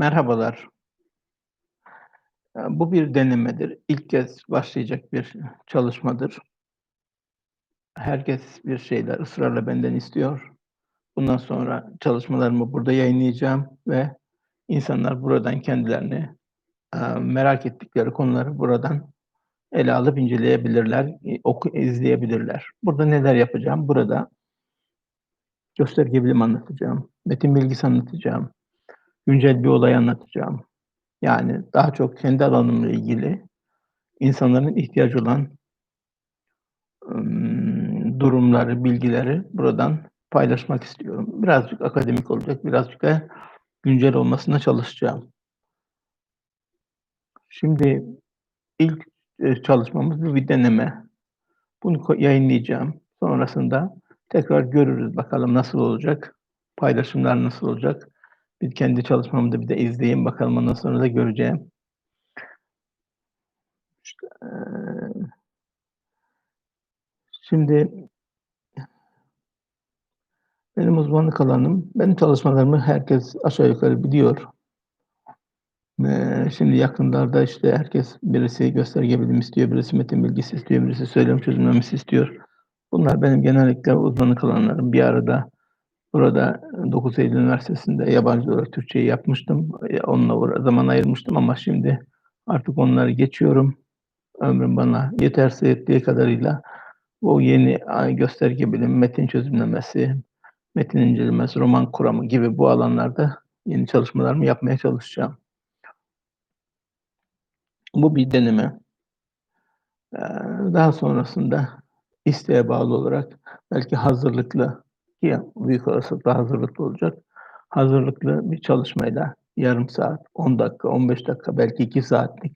Merhabalar. Eee, bu bir denemedir. İlk kez başlayacak bir çalışmadır. Herkes bir şeyler ısrarla benden istiyor. Bundan sonra çalışmalarımı burada yayınlayacağım ve insanlar buradan kendilerini, eee, merak ettikleri konuları buradan ele alıp inceleyebilirler, iii, oku izleyebilirler. Burada neler yapacağım? Burada gösterge bilim anlatacağım, metin bilgisi anlatacağım, güncel bir olay anlatacağım. Yani daha çok kendi alanımla ilgili insanların ihtiyacı olan durumları, bilgileri buradan paylaşmak istiyorum. Birazcık akademik olacak, birazcık da güncel olmasına çalışacağım. Şimdi ilk, eee, çalışmamız bir deneme. Bunu yayınlayacağım. Sonrasında tekrar görürüz bakalım nasıl olacak, paylaşımlar nasıl olacak. Bir kendi çalışmamı da bir de izleyeyim bakalım ondan sonra da göreceğim. Eee Şimdi benim uzmanlık alanım, benim çalışmalarımı herkes aşağı yukarı biliyor. Eee, şimdi yakınlarda, işte, herkes birisi gösterge bilimi istiyor, birisi metin bilgisi istiyor, birisi söylem çözümlemesi istiyor. Bunlar benim genellikle uzmanlık alanlarım. Bir arada burada 9 Eylül Üniversitesi'nde yabancı olarak Türkçeyi yapmıştım. Eee, onunla zaman ayırmıştım ama şimdi artık onları geçiyorum. Ömrüm bana yeterse yettiği kadarıyla bu yeni, gösterge bilimi, metin çözümlemesi, metin incelemesi, roman kuramı gibi bu alanlarda yeni çalışmalarımı yapmaya çalışacağım. Bu bir deneme. Eee, daha sonrasında isteğe bağlı olarak belki hazırlıklı ki büyük olasılıkla hazırlıklı olacak, hazırlıklı bir çalışmayla yarım saat, 10 dakika, 15 dakika, belki 2 saatlik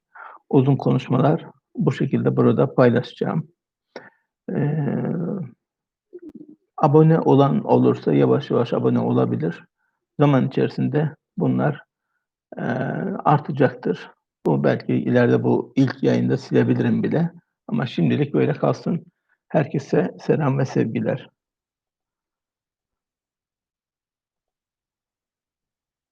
uzun konuşmalar bu şekilde burada paylaşacağım. Eee, abone olan olursa yavaş yavaş abone olabilir. Zaman içerisinde bunlar, eee, artacaktır. Bu belki ileride bu ilk yayında silebilirim bile ama şimdilik böyle kalsın. Herkese selam ve sevgiler.